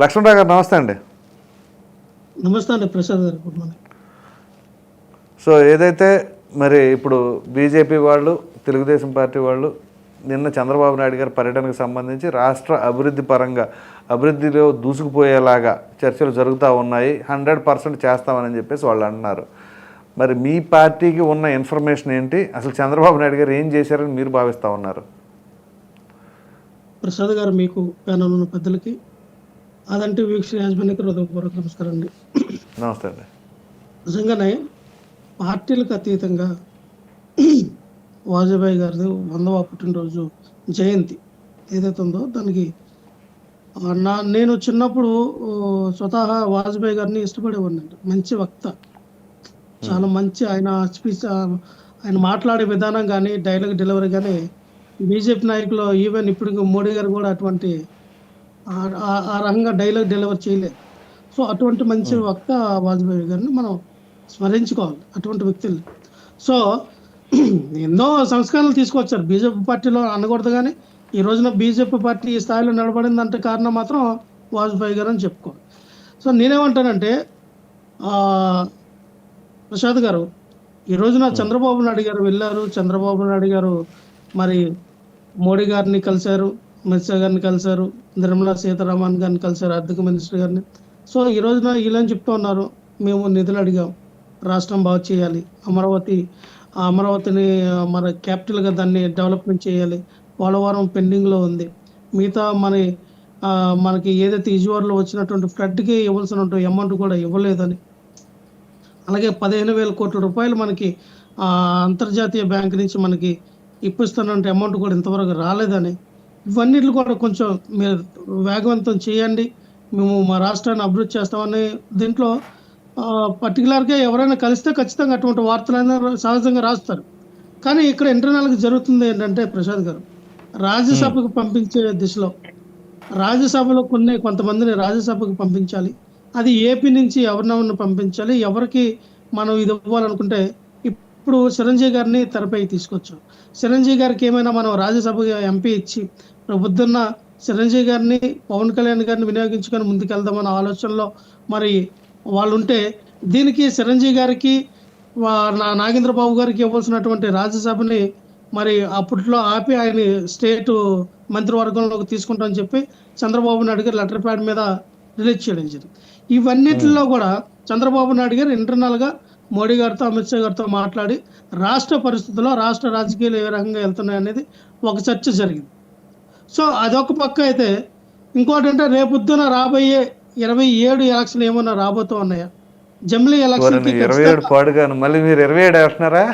లక్ష్మణరావు గారు నమస్తే అండి. నమస్తే అండి ప్రసాద్ గారు గుడ్ మార్నింగ్. సో ఏదైతే మరి ఇప్పుడు బీజేపీ వాళ్ళు తెలుగుదేశం పార్టీ వాళ్ళు నిన్న చంద్రబాబు నాయుడు గారి పర్యటనకు సంబంధించి రాష్ట్ర అభివృద్ధి పరంగా అభివృద్ధిలో దూసుకుపోయేలాగా చర్చలు జరుగుతూ ఉన్నాయి. హండ్రెడ్ పర్సెంట్ చేస్తామని చెప్పేసి వాళ్ళు అంటున్నారు మరి మీ పార్టీకి ఉన్న ఇన్ఫర్మేషన్ ఏంటి? అసలు చంద్రబాబు నాయుడు గారు ఏం చేశారని మీరు భావిస్తూ ఉన్నారు? ప్రసాద్ గారు మీకు ప్యానల్ ఉన్న పెద్దలకి అదంటే వీక్షణ యాజమాన్యకి హృదయపూర్వక నమస్కారం అండి. నమస్తే అండి. నిజంగానే పార్టీలకు అతీతంగా వాజ్పేయి గారిది వందవ పుట్టినరోజు జయంతి ఏదైతే ఉందో దానికి నా నేను చిన్నప్పుడు స్వతహా వాజ్పేయి గారిని ఇష్టపడేవాడిని అండి. మంచి వక్త. చాలా మంచి ఆయన స్పీచ్ ఆయన మాట్లాడే విధానం కానీ డైలాగ్ డెలివరీ కానీ బీజేపీ నాయకులు ఈవెన్ ఇప్పుడు మోడీ గారు కూడా అటువంటి ఆ- రకంగా డైలాగ్ డెలివర్ చేయలేదు. సో అటువంటి మంచి వక్త వాజ్పేయి గారిని మనం స్మరించుకోవాలి అటువంటి వ్యక్తుల్ని. సో ఎన్నో సంస్కరణలు తీసుకొచ్చారు. బీజేపీ పార్టీలో అనకూడదు కానీ ఈ రోజున బీజేపీ పార్టీ ఈ స్థాయిలో నిలబడిందంటే కారణం మాత్రం వాజ్పేయి గారు అని చెప్పుకోవాలి. సో నేనేమంటానంటే ప్రసాద్ గారు ఈ రోజున చంద్రబాబు నాయుడు గారు వెళ్ళారు. చంద్రబాబు నాయుడు గారు మరి మోడీ గారిని కలిశారు. మత్స్య గారిని కలిశారు నిర్మలా సీతారామన్ గారిని కలిశారు ఆర్థిక మినిస్టర్ గారిని. సో ఈ రోజున వీళ్ళని చెప్తూ ఉన్నారు మేము నిధులు అడిగాం రాష్ట్రం బాగు చేయాలి అమరావతి అమరావతిని మన క్యాపిటల్గా దాన్ని డెవలప్మెంట్ చేయాలి పోలవరం పెండింగ్లో ఉంది. మిగతా మన మనకి ఏదైతే ఇజువార్లో వచ్చినటువంటి ఫ్లడ్కి ఇవ్వాల్సిన అమౌంట్ కూడా ఇవ్వలేదని. అలాగే పదిహేను వేల కోట్ల రూపాయలు మనకి అంతర్జాతీయ బ్యాంక్ నుంచి మనకి ఇప్పిస్తున్నటువంటి అమౌంట్ కూడా ఇంతవరకు రాలేదని ఇవన్నిట్లు కూడా కొంచెం మీరు వేగవంతం చేయండి. మేము మా రాష్ట్రాన్ని అభివృద్ధి చేస్తామని దీంట్లో పర్టికులర్గా ఎవరైనా కలిస్తే ఖచ్చితంగా అటువంటి వార్తలైనా సహజంగా రాస్తారు. కానీ ఇక్కడ ఇంటర్నల్గా జరుగుతుంది ఏంటంటే ప్రసాద్ గారు రాజ్యసభకు పంపించే దిశలో రాజ్యసభలో కొన్ని కొంతమందిని రాజ్యసభకు పంపించాలి. అది ఏపీ నుంచి ఎవరినెవరిని పంపించాలి. ఎవరికి మనం ఇది ఇవ్వాలనుకుంటే ఇప్పుడు చిరంజీవి గారిని తెరపై తీసుకొచ్చాం. చిరంజీవి గారికి ఏమైనా మనం రాజ్యసభ ఎంపీ ఇచ్చి పొద్దున్న చిరంజీవి గారిని పవన్ కళ్యాణ్ గారిని వినియోగించుకొని ముందుకెళ్దామన్న ఆలోచనలో మరి వాళ్ళు ఉంటే దీనికి చిరంజీవి గారికి వా- నా నాగేంద్ర బాబు గారికి ఇవ్వాల్సినటువంటి రాజ్యసభని మరి అప్పట్లో ఆపి ఆయన స్టేట్ మంత్రివర్గంలోకి తీసుకుంటామని చెప్పి చంద్రబాబు నాయుడు గారు లెటర్ ప్యాడ్ మీద రిలీజ్ చేయడం జరిగింది. ఇవన్నిటిలో కూడా చంద్రబాబు నాయుడు గారు ఇంటర్నల్గా మోడీ గారితో అమిత్ షా గారితో మాట్లాడి రాష్ట్ర పరిస్థితుల్లో రాష్ట్ర రాజకీయాలు ఏ రకంగా వెళ్తున్నాయి అనేది ఒక చర్చ జరిగింది. సో అదొక పక్క అయితే ఇంకోటి అంటే రేపొద్దున రాబోయే ఇరవై ఏడు ఎలక్షన్ ఏమన్నా రాబోతూ ఉన్నాయా? జమిలీ ఎలక్షన్ ఇరవై ఏడు పాడుగాను. మళ్ళీ మీరు ఇరవై ఏడు వేస్తున్నారా?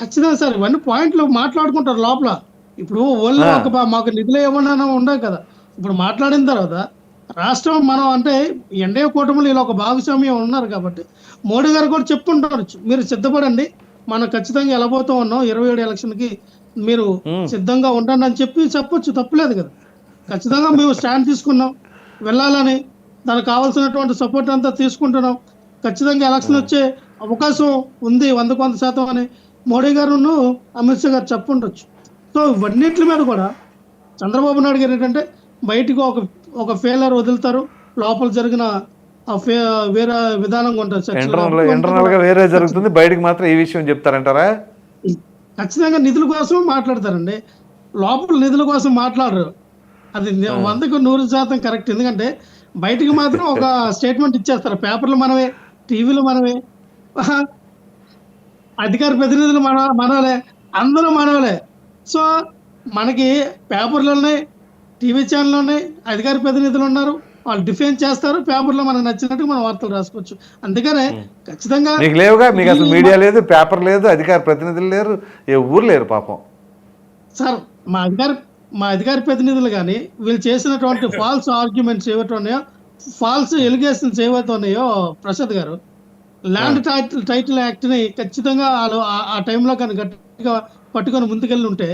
ఖచ్చితంగా సార్. ఇవన్నీ పాయింట్లు మాట్లాడుకుంటారు లోపల. ఇప్పుడు ఓన్లీ ఒక మాకు నిధులు ఏమన్నా ఉండవు కదా. ఇప్పుడు మాట్లాడిన తర్వాత రాష్ట్రం మనం అంటే ఎన్డీఏ కూటమిలో ఇలా ఒక భాగస్వామ్యం ఉన్నారు కాబట్టి మోడీ గారు కూడా చెప్పుంటారు మీరు సిద్ధపడండి. మనం ఖచ్చితంగా వెళ్ళబోతూ ఉన్నాం. ఇరవై ఏడు ఎలక్షన్కి మీరు సిద్ధంగా ఉండండి అని చెప్పి చెప్పొచ్చు తప్పులేదు కదా. ఖచ్చితంగా మేము స్టాండ్ తీసుకున్నాం వెళ్ళాలని దానికి కావాల్సినటువంటి సపోర్ట్ అంతా తీసుకుంటున్నాం. ఖచ్చితంగా ఎలక్షన్ వచ్చే అవకాశం ఉంది వంద శాతం అని మోడీ గారును అమిత్ షా గారు చెప్పుండొచ్చు. సో ఇవన్నిటి మీద కూడా చంద్రబాబు నాయుడు గారు ఏంటంటే బయటకు ఒక ఒక ఫెయిలర్ వదులుతారు. లోపల జరిగిన ఆ ఫే వేరే విధానంగా ఉంటుంది ఇంటర్నల్గా వేరే జరుగుతుంది బయటికి మాత్రం ఈ విషయం చెప్తారంటారా? ఖచ్చితంగా నిధుల కోసం మాట్లాడతారండి. లోపల నిధుల కోసం మాట్లాడరు. అది వందకు నూరు శాతం కరెక్ట్. ఎందుకంటే బయటికి మాత్రం ఒక స్టేట్మెంట్ ఇచ్చేస్తారు. పేపర్లు మనమే టీవీలు మనమే అధికార ప్రతినిధులు మన మనవలే అందరూ మనవలే. సో మనకి పేపర్లు ఉన్నాయి టీవీ ఛానల్ ఉన్నాయి అధికార ప్రతినిధులు ఉన్నారు. వాళ్ళు డిఫెన్స్ చేస్తారు పేపర్లో మనకు నచ్చినట్టు మనం వార్తలు రాసుకోవచ్చు. అందుకనే ఖచ్చితంగా మీకు లేవుగా మీకు అసలు మీడియా లేదు పేపర్ లేదు అధికార ప్రతినిధులు లేరు ఏ ఊరు లేరు పాపం. సార్ మా అధికార మా అధికార ప్రతినిధులు కానీ వీళ్ళు చేసినటువంటి ఫాల్స్ ఆర్గ్యుమెంట్స్ ఏవైతే ఉన్నాయో ఫాల్స్ ఎలిగేషన్స్ ఏవైతే ఉన్నాయో ప్రసాద్ గారు ల్యాండ్ టైటిల్ టైటిల్ యాక్ట్ని ఖచ్చితంగా వాళ్ళు ఆ- ఆ టైంలో కానీ గట్టిగా పట్టుకొని ముందుకెళ్ళి ఉంటే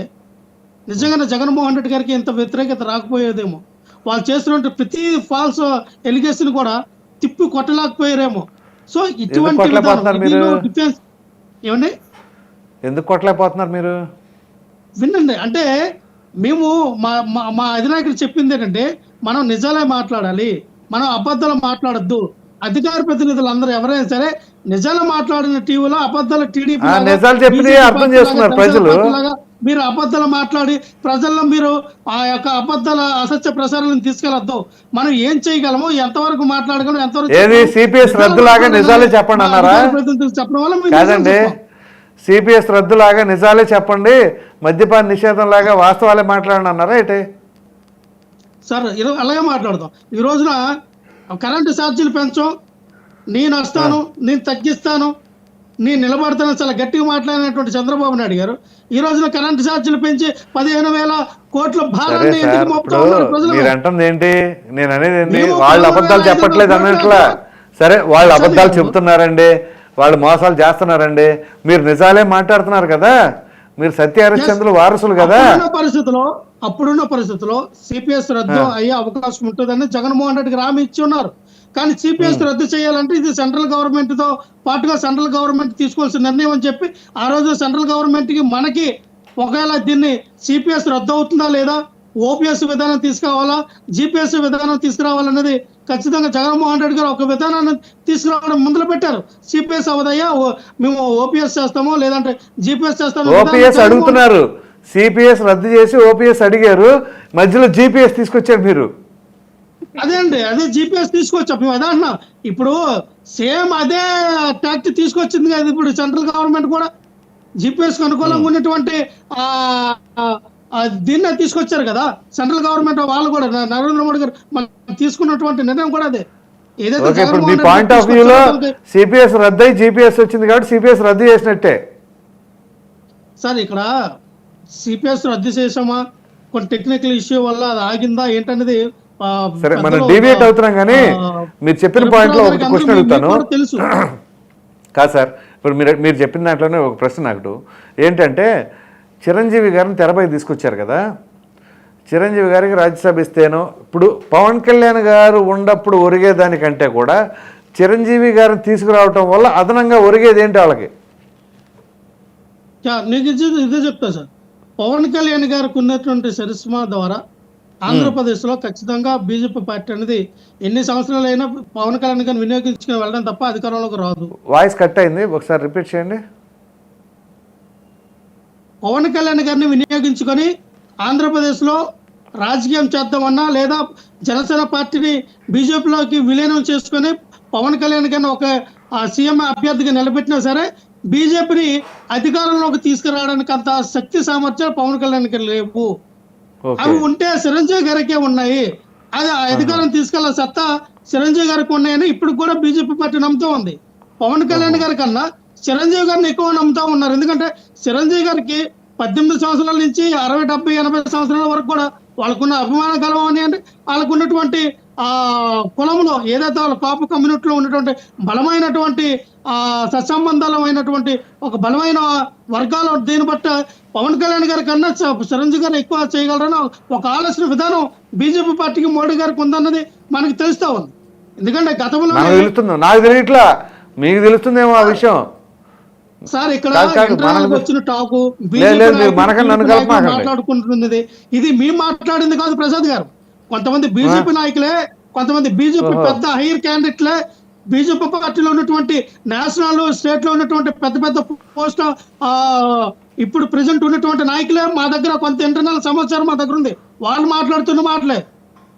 నిజంగానే జగన్మోహన్ రెడ్డి గారికి ఇంత వ్యతిరేకత రాకపోయేదేమో. వాళ్ళు చేస్తున్న ప్రతి ఫాల్స్ ఎలిగేషన్ కూడా తిప్పి కొట్టలేకపోయారేమో సో ఇటువంటి? డిఫెన్స్ ఏమండి ఎందుకు కొట్టలేకపోతున్నారు మీరు వినండి అంటే మేము మా మా అధినాయకుడు చెప్పింది ఏంటంటే మనం నిజాలే మాట్లాడాలి మనం అబద్ధాలు మాట్లాడొద్దు అధికార ప్రతినిధులు అందరూ ఎవరైనా సరే నిజాలు మాట్లాడిన టీవీలో అబద్ధాలు టీడీపీ నిజాలు BJP అర్థం లాగా, ప్రజలు. మీరు అబద్ధాలు మాట్లాడి ప్రజల్లో మీరు ఆ యొక్క అబద్ధాల అసత్య ప్రసారాలను తీసుకెళ్ళొద్దు మనం ఏం చేయగలము ఎంతవరకు మాట్లాడగలం ఎంతవరకు? సిపిఎస్ రద్దులాగా నిజాలే చెప్పండి అన్నారా? చెప్పడం వల్ల కాదండి. సిపిఎస్ రద్దులాగా నిజాలే చెప్పండి మద్యపాన నిషేధం లాగా వాస్తవాలే మాట్లాడండి అన్నారా ఏంటి? సార్ అలాగే మాట్లాడదాం. ఈ రోజున కరెంటు ఛార్జీలు పెంచం నేను వస్తాను నేను తగ్గిస్తాను నేను నిలబడతాను చాలా గట్టిగా మాట్లాడినటువంటి చంద్రబాబు నాయుడు గారు ఈ రోజున కరెంటు ఛార్జీలు పెంచి పదిహేను వేల కోట్ల భారాన్ని అంటుంది ఏంటి? నేను అనేది వాళ్ళు అబద్ధాలు చెప్పట్లేదు అన్నట్లా. సరే వాళ్ళు అబద్ధాలు. చెబుతున్నారండి? వాళ్ళు మోసాలు చేస్తున్నారండి? మీరు నిజాలే మాట్లాడుతున్నారు కదా? మీరు సత్య హరిశ్చంద్రులు వారసులు కదా? పరిస్థితిలో అప్పుడున్న పరిస్థితిలో సిపిఎస్ రద్దు అయ్యే అవకాశం ఉంటుందని జగన్మోహన్ రెడ్డికి హామీ ఇచ్చి ఉన్నారు. కానీ సిపిఎస్ రద్దు చేయాలంటే ఇది సెంట్రల్ గవర్నమెంట్తో పాటుగా సెంట్రల్ గవర్నమెంట్ తీసుకోవాల్సిన నిర్ణయం అని చెప్పి ఆ రోజు సెంట్రల్ గవర్నమెంట్కి మనకి ఒకవేళ దీన్ని సిపిఎస్ రద్దు అవుతుందా లేదా ఓపీఎస్ విధానం తీసుకురావాలా? జిపిఎస్ విధానం తీసుకురావాలన్నది ఖచ్చితంగా జగన్మోహన్ రెడ్డి గారు ఒక విధానాన్ని తీసుకురావడం మొదలు పెట్టారు. సిపిఎస్ అవదయ్యా మేము ఓపీఎస్ చేస్తామో లేదంటే జిపిఎస్ చేస్తామో ఓపీఎస్ అడుగుతున్నారు. సిపిఎస్ రద్దు చేసి ఓపీఎస్ అడిగారు. మధ్యలో జీపీఎస్ తీసుకొచ్చారు మీరు. అదే అండి అదే జీపీఎస్ తీసుకొచ్చాం. మేము అదే అంటున్నాం. ఇప్పుడు సేమ్ అదే ట్యాక్ట్ తీసుకొచ్చింది కదా ఇప్పుడు సెంట్రల్ గవర్నమెంట్ కూడా. జీపీఎస్ అనుకూలంగా ఉన్నటువంటి దీన్నే తీసుకొచ్చారు కదా. సెంట్రల్ గవర్నమెంట్ వాళ్ళు కూడా నరేంద్ర మోడీ గారు మన తీసుకున్నటువంటి నిర్ణయం కూడా అదే. ఏదైతే మీ పాయింట్ ఆఫ్ వ్యూలో సిపిఎస్ రద్దు అయ్యి జీపీఎస్ వచ్చింది కాబట్టి సిపిఎస్ రద్దు చేసినట్టే. సార్ ఇక్కడ సిపిఎస్ రద్దు చేసామా కొన్ని టెక్నికల్ ఇష్యూ వల్ల అది ఆగిందా? ఏంటనేది సరే మనం ఆ, అవుతున్నాం కానీ మీరు చెప్పిన పాయింట్లో ఒకటి క్వశ్చన్ అడుగుతాను. తెలుసు. కాదు సార్ ఇప్పుడు మీరు మీరు చెప్పిన దాంట్లోనే ఒక ప్రశ్న నాకు ఏంటంటే చిరంజీవి గారిని తెరపై తీసుకొచ్చారు కదా. చిరంజీవి గారికి రాజ్యసభ ఇస్తేనో ఇప్పుడు పవన్ కళ్యాణ్ గారు ఉన్నప్పుడు ఒరిగేదానికంటే కూడా చిరంజీవి గారిని తీసుకురావటం వల్ల అదనంగా ఒరిగేది ఏంటి వాళ్ళకి? నీకు ఇది ఇదే చెప్తా సార్. పవన్ కళ్యాణ్ గారికి ఉన్నటువంటి చరిస్మా ద్వారా ఆంధ్రప్రదేశ్లో ఖచ్చితంగా బీజేపీ పార్టీ అనేది ఎన్ని సంవత్సరాలైనా పవన్ కళ్యాణ్ గారిని వినియోగించుకుని వెళ్ళడం తప్ప అధికారంలోకి రాదు. వాయిస్ కట్ అయింది. ఒకసారి రిపీట్ చేయండి. పవన్ కళ్యాణ్ గారిని వినియోగించుకొని ఆంధ్రప్రదేశ్లో రాజకీయం చేద్దామన్నా లేదా జనసేన పార్టీని బీజేపీలోకి విలీనం చేసుకొని పవన్ కళ్యాణ్ గారిని ఒక సీఎం అభ్యర్థిగా నిలబెట్టినా సరే బీజేపీని అధికారంలోకి తీసుకురావడానికి అంత శక్తి సామర్థ్యాలు పవన్ కళ్యాణ్ గారు లేవు. అవి ఉంటే చిరంజీవి గారికే ఉన్నాయి. అది అధికారం తీసుకెళ్ళే సత్తా చిరంజీవి గారికి ఉన్నాయని ఇప్పుడు కూడా బీజేపీ పార్టీ నమ్ముతూ ఉంది. పవన్ కళ్యాణ్ గారి కన్నా చిరంజీవి గారిని ఎక్కువ నమ్ముతా ఉన్నారు. ఎందుకంటే చిరంజీవి గారికి పద్దెనిమిది సంవత్సరాల నుంచి అరవై డెబ్బై ఎనభై సంవత్సరాల వరకు కూడా వాళ్ళకున్న అభిమాన గలవం అని అంటే వాళ్ళకు ఉన్నటువంటి ఆ కులంలో ఏదైతే వాళ్ళ కాపు కమ్యూనిటీలో ఉన్నటువంటి బలమైనటువంటి ఆ సత్సంబంధాలమైనటువంటి ఒక బలమైన వర్గాలు దీన్ని బట్టి పవన్ కళ్యాణ్ గారి కన్నా చిరంజీవి గారు ఎక్కువ చేయగలరని ఒక ఆలోచన విధానం బీజేపీ పార్టీకి మోడీ గారికి ఉందన్నది మనకి తెలుస్తా ఉంది. ఎందుకంటే గతంలో నాకు తెలుస్తుంది. నాకు తెలియట్లా. మీకు తెలుస్తుందేమో ఆ విషయం. సార్ ఇక్కడ వచ్చిన టాకు. మాట్లాడుకుంటున్నది ఇది మీ మాట్లాడింది కాదు ప్రసాద్ గారు కొంతమంది బీజేపీ నాయకులే కొంతమంది బీజేపీ. పెద్ద హైయర్ క్యాండిడేట్లే బీజేపీ పార్టీలో ఉన్నటువంటి నేషనల్ స్టేట్లో ఉన్నటువంటి పెద్ద పెద్ద పోస్ట్ ఇప్పుడు ప్రెసెంట్ ఉన్నటువంటి నాయకులే మా దగ్గర కొంత ఇంటర్నల్ సమాచారం మా దగ్గర ఉంది వాళ్ళు మాట్లాడుతున్న మాటలే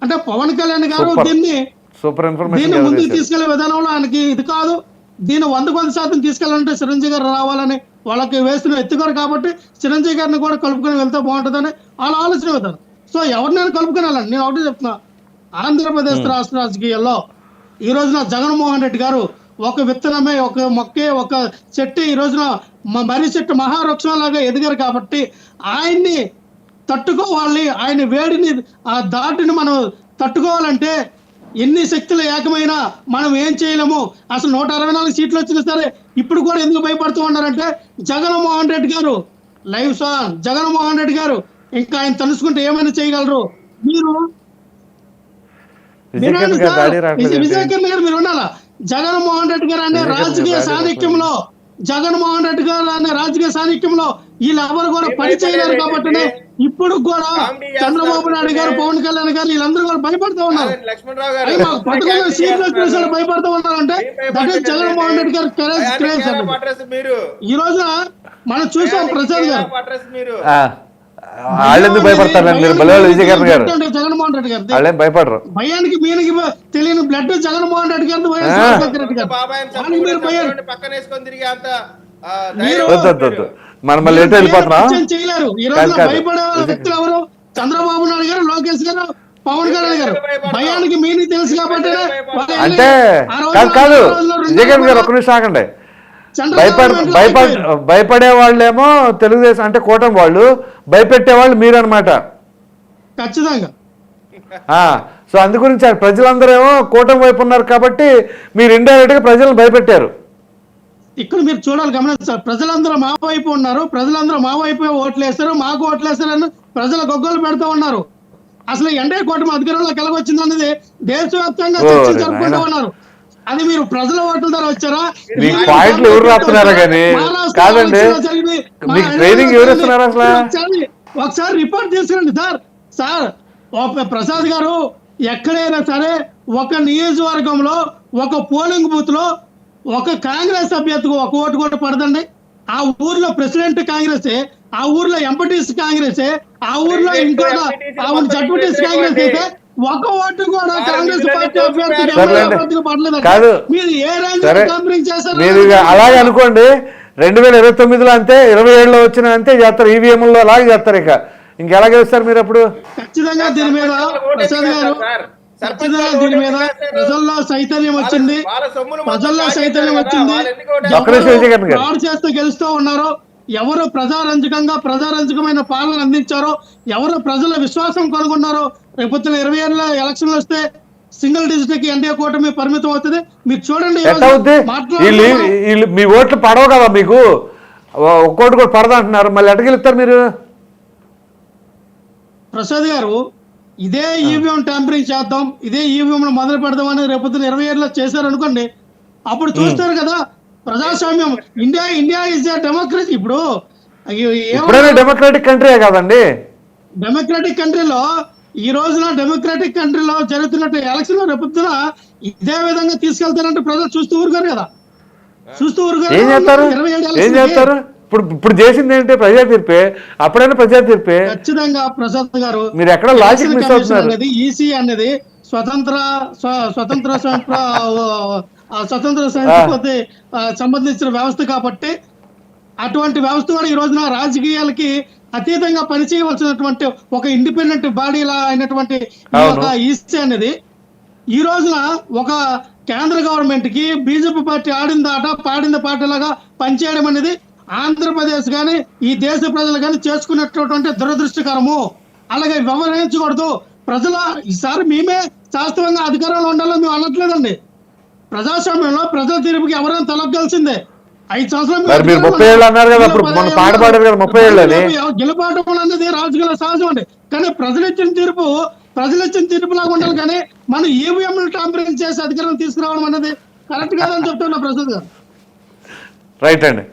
అంటే పవన్ కళ్యాణ్ గారు. దీన్ని దీన్ని ముందుకు. తీసుకెళ్ళే విధానంలో ఆయనకి ఇది కాదు దీన్ని వంద వంద శాతం తీసుకెళ్ళాలంటే చిరంజీవి గారు రావాలని వాళ్ళకి వేస్తున్న ఎత్తుగారు కాబట్టి చిరంజీవి గారిని కూడా కలుపుకొని వెళ్తే బాగుంటుందని వాళ్ళ ఆలోచన విధానం సో ఎవరినైనా కలుపుకొని వెళ్ళండి. నేను ఒకటి చెప్తున్నా. ఆంధ్రప్రదేశ్ రాష్ట్ర రాజకీయాల్లో ఈ రోజున జగన్మోహన్ రెడ్డి గారు ఒక విత్తనమే ఒక మొక్కే ఒక చెట్టు ఈ రోజున మర్రి చెట్టు మహావృక్షం లాగా ఎదిగారు కాబట్టి ఆయన్ని తట్టుకోవాలి. ఆయన వేడిని ఆ దాటిని మనం తట్టుకోవాలంటే ఎన్ని శక్తులు ఏకమైనా మనం ఏం చేయలేము? అసలు నూట అరవై నాలుగు సీట్లు వచ్చినా సరే ఇప్పుడు కూడా ఎందుకు భయపడుతూ ఉన్నారంటే జగన్మోహన్ రెడ్డి గారు లైవ్ సాంగ్ జగన్మోహన్ రెడ్డి గారు ఇంకా ఆయన తలుసుకుంటే ఏమైనా చేయగలరు? మీరు? విజయకిరణ్ గారు మీరు ఉండాలా? జగన్మోహన్ రెడ్డి గారు అనే రాజకీయ సాన్నిధ్యంలో జగన్మోహన్ రెడ్డి గారు అనే రాజకీయ సాన్నిధ్యంలో వీళ్ళెవరు కూడా పని చేయలేరు కాబట్టి ఇప్పుడు కూడా చంద్రబాబు నాయుడు గారు అంటే- పవన్ కళ్యాణ్ గారు వీళ్ళందరూ కూడా భయపడుతూ ఉన్నారు. లక్ష్మణరావు మాకు పథకంలో సీట్లు భయపడుతూ ఉన్నారంటే దట్ ఈస్ జగన్మోహన్ రెడ్డి గారు కరేజ్ క్రేజ్ అండి అడ్రస్ మీరు. ఈ రోజున మనం చూసాం ప్రసాద్ గారు. అడ్రస్ మీరు. భయపడతారు? బలవాళ్ళు గారు. జగన్మోహన్ రెడ్డి గారు. వాళ్ళేం భయపడరు. భయానికి మీనికి తెలియని బ్లడ్ జగన్మోహన్ రెడ్డి గారు బాబాయ్ దానికి మీరు భయం. పక్కన వేసుకొని తిరిగి అంత ఆ, మీరు- ధైర్యం వద్దు వద్దు వద్దు. మనం వెళ్ళిపోతున్నాం? చేయలేరు. ఈ. భయపడే వ్యక్తులు ఎవరు? చంద్రబాబు నాయుడు గారు లోకేష్ గారు పవన్ కళ్యాణ్ గారు. భయానికి తెలుసు కాబట్టి అంటే కాదు విజయ్ గారు ఒక్క నిమిషం ఆగండి. భయపడ భయపడ. భయపడే వాళ్ళేమో తెలుగుదేశం అంటే కూటమి వాళ్ళు భయపెట్టే వాళ్ళు మీరనమాట ఖచ్చితంగా. సో అందు గురించి ప్రజలందరూ ఏమో కూటమి వైపు ఉన్నారు కాబట్టి మీరు ఇండైరెక్ట్గా ప్రజలను భయపెట్టారు. ఇక్కడ మీరు చూడాలి గమనించాలి ప్రజలందరూ మా వైపు ఉన్నారు ప్రజలందరూ మా వైపు ఓట్లు వేస్తారు మాకు ఓట్లు వేస్తారని ప్రజల గొగ్గలు పెడుతూ ఉన్నారు అసలు ఎండే కూటమి అధికారంలోకి ఎలాగొచ్చింది అనేది దేశవ్యాప్తంగా చర్చ జరుపుకుంటూ. ఉన్నారు అది మీరు ప్రజల ఓట్ల ద్వారా వచ్చారా పాయింట్లు ఎవరు రాస్తున్నారా కానీ? కాదండి. మీకు ట్రైనింగ్ ఎవరు ఇస్తున్నారు అసలు? ఒకసారి రిపోర్ట్ తీసుకురండి సార్ సార్ ప్రసాద్ గారు ఎక్కడైనా సరే ఒక నియోజకవర్గంలో ఒక పోలింగ్ బూత్లో ఒక కాంగ్రెస్ అభ్యర్థికి ఒక ఓటు కూడా పడదండి. ఆ ఊర్లో ప్రెసిడెంట్ కాంగ్రెస్ ఆ ఊర్లో ఎంపటీస్ కాంగ్రెస్ ఆ ఊర్లో ఊరు జడ్పీటీస్ కాంగ్రెస్ అయితే ఒక ఓటు కూడా కాంగ్రెస్ పార్టీ అభ్యర్థికి కాదు. మీరు ఏ రేంజ్ కంపెనీ చేశారు మీరు ఇక అలాగే అనుకోండి రెండు వేల ఇరవై తొమ్మిదిలో అంతే ఇరవై ఏడులో వచ్చిన అంతే చేస్తారు ఈవీఎంలో అలాగే చేస్తారు ఇక. ఇంకెలా చేస్తారు మీరు అప్పుడు? ఖచ్చితంగా దీని మీద ప్రసాద్ గారు దీని మీద ప్రజల్లో చైతన్యం వచ్చింది. ప్రజల్లో చైతన్యం వచ్చింది. ఫ్రాడ్ చేస్తూ గెలుస్తూ ఉన్నారు ఎవరు ప్రజారంజకంగా ప్రజారంజకమైన పాలన అందించారో ఎవరు ప్రజల విశ్వాసం కనుగొన్నారో రేపొద్దున ఇరవై ఏళ్ళ ఎలక్షన్లు వస్తే సింగిల్ డిజిట్కి ఎన్డీఏ కూటమి పరిమితం అవుతుంది. మీరు చూడండి మీ ఓట్లు పడవు కదా మీకు? ఒక్కోటి కూడా పడదా అంటున్నారు మళ్ళీ ఎటకెళ్తారు మీరు? ప్రసాద్ గారు ఇదే ఈవీఎం ట్యాంపరింగ్ చేద్దాం ఇదే ఈవీఎం మొదలు పెడదాం అని రేపొద్దున ఇరవై ఏళ్ళలో చేశారు అనుకోండి అప్పుడు చూస్తారు కదా ప్రజాస్వామ్యం ఇండియా ఇండియా ఇస్ డెమోక్రసీ ఇప్పుడు డెమోక్రాటిక్ కంట్రీయే కదండి? డెమోక్రాటిక్ కంట్రీలో ఈ రోజున డెమోక్రాటిక్ కంట్రీలో జరుగుతున్నట్టు ఎలక్షన్లో రేపొద్దున ఇదే విధంగా తీసుకెళ్తారంటే ప్రజలు చూస్తూ ఊరుగారు కదా. చూస్తూ ఊరుగారు ఇరవై ఏడు ఏం ఎలక్షన్లకి చేస్తారు? ఇప్పుడు ఇప్పుడు చేసింది ఏంటి ప్రజా తీర్పే? అప్పుడైనా ప్రజా తీర్పే? ఖచ్చితంగా ప్రసాద్ గారు మీరు ఎక్కడ లాజిక్ మిస్ అవుతున్నారు? ఈసీ అనేది స్వతంత్ర స్వ- స్వతంత్ర స్వతంత్ర ఆ, సంబంధించిన వ్యవస్థ కాబట్టి అటువంటి వ్యవస్థ కూడా ఈ రోజున రాజకీయాలకి అతీతంగా పనిచేయవలసినటువంటి ఒక ఇండిపెండెంట్ బాడీ లా అయినటువంటి ఈసీ అనేది ఈ రోజున ఒక కేంద్ర గవర్నమెంట్కి బీజేపీ పార్టీ ఆడింది ఆట పాడింది పాటలాగా పనిచేయడం అనేది ఆంధ్రప్రదేశ్ కానీ ఈ దేశ ప్రజలు కానీ చేసుకున్నటువంటి దురదృష్టకరము. అలాగే వ్యవహరించకూడదు. ప్రజల ఈసారి మేమే శాస్త్రంగా అధికారంలో ఉండాలని మేము అనట్లేదండి. ప్రజాస్వామ్యంలో ప్రజల తీర్పుకి ఎవరైనా తలగ్గాల్సిందే ఐదు సంవత్సరాలు మరి మీరు ముప్పై ఏళ్ళు అన్నారు కదా, అప్పుడు మొన్న పాట పాడారు కదా, ముప్పై ఏళ్ళు అని. గెలుపాటం అనేది రాజకీయ సహజం అండి. కానీ ప్రజలు ఇచ్చిన తీర్పు ప్రజలు ఇచ్చిన తీర్పు లాగా ఉండాలి కానీ మనం ఈవీఎం టాంపరింగ్ చేసి అధికారం తీసుకురావడం అనేది కరెక్ట్ కాదని చెప్తున్నా ప్రసాద్ గారు రైట్ అండి.